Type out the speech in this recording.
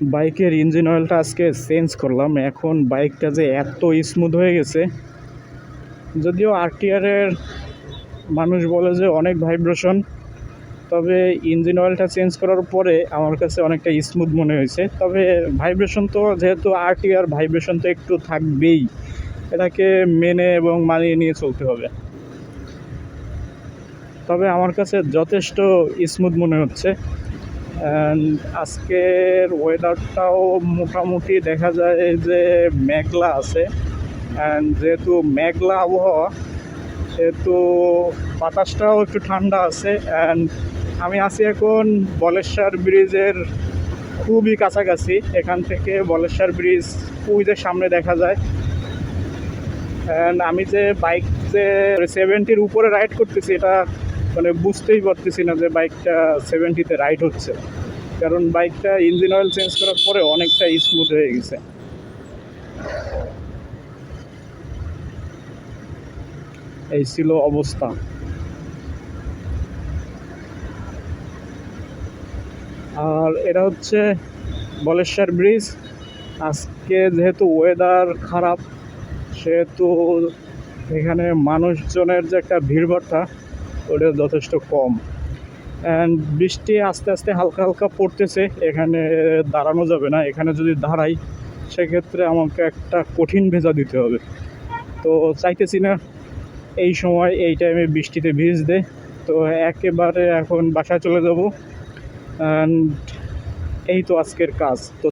বাইকের ইঞ্জিন অয়েলটা আজকে চেঞ্জ করলাম। এখন বাইকটা যে এত স্মুথ হয়ে গেছে, যদিও আরটিআরের মানুষ বলে যে অনেক ভাইব্রেশন তবে ইঞ্জিন অয়েলটা চেঞ্জ করার পরে আমার কাছে অনেকটা স্মুথ মনে হয়েছে। তবে ভাইব্রেশন তো, যেহেতু আরটিআর ভাইব্রেশন তো একটু থাকবেই, এটাকে মেনে এবং মানিয়ে নিয়ে চলতে হবে। তবে আমার কাছে যথেষ্ট স্মুথ মনে হচ্ছে। অ্যান্ড আজকের ওয়েদারটাও মোটামুটি দেখা যায় যে মেঘলা আছে। অ্যান্ড যেহেতু মেঘলা আবহাওয়া, সেহেতু বাতাসটাও একটু ঠান্ডা আছে। অ্যান্ড আমি আছি এখন বলেশ্বর ব্রিজের খুবই কাছাকাছি। এখান থেকে বলেশ্বর ব্রিজ যে সামনে দেখা যায়। অ্যান্ড আমি যে বাইক যে সেভেন্টির উপরে রাইড করতেছি, এটা মানে বুঝতেই পারতেছি না যে বাইকটা সেভেন্টিতে রাইড হচ্ছে। কারণ বাইকটা ইঞ্জিন অয়েল চেঞ্জ করার পরে অনেকটা স্মুথ হয়ে গেছে। এই ছিল অবস্থা। আর এটা হচ্ছে বলেশ্বর ব্রিজ আজকে যেহেতু ওয়েদার খারাপ, সেহেতু এখানে মানুষজনের যে একটা ভিড়ভাট্টা ওটা যথেষ্ট কম। অ্যান্ড বৃষ্টি আস্তে আস্তে হালকা হালকা পড়তেছে, এখানে দাঁড়ানো যাবে না। এখানে যদি দাঁড়াই, সেক্ষেত্রে আমাকে একটা কঠিন ভেজা দিতে হবে। তো চাইতেছি না এই সময়, এই টাইমে বৃষ্টিতে ভিজতে। তো একেবারে এখন বাসায় চলে যাব। অ্যান্ড এই তো আজকের কাজ। তো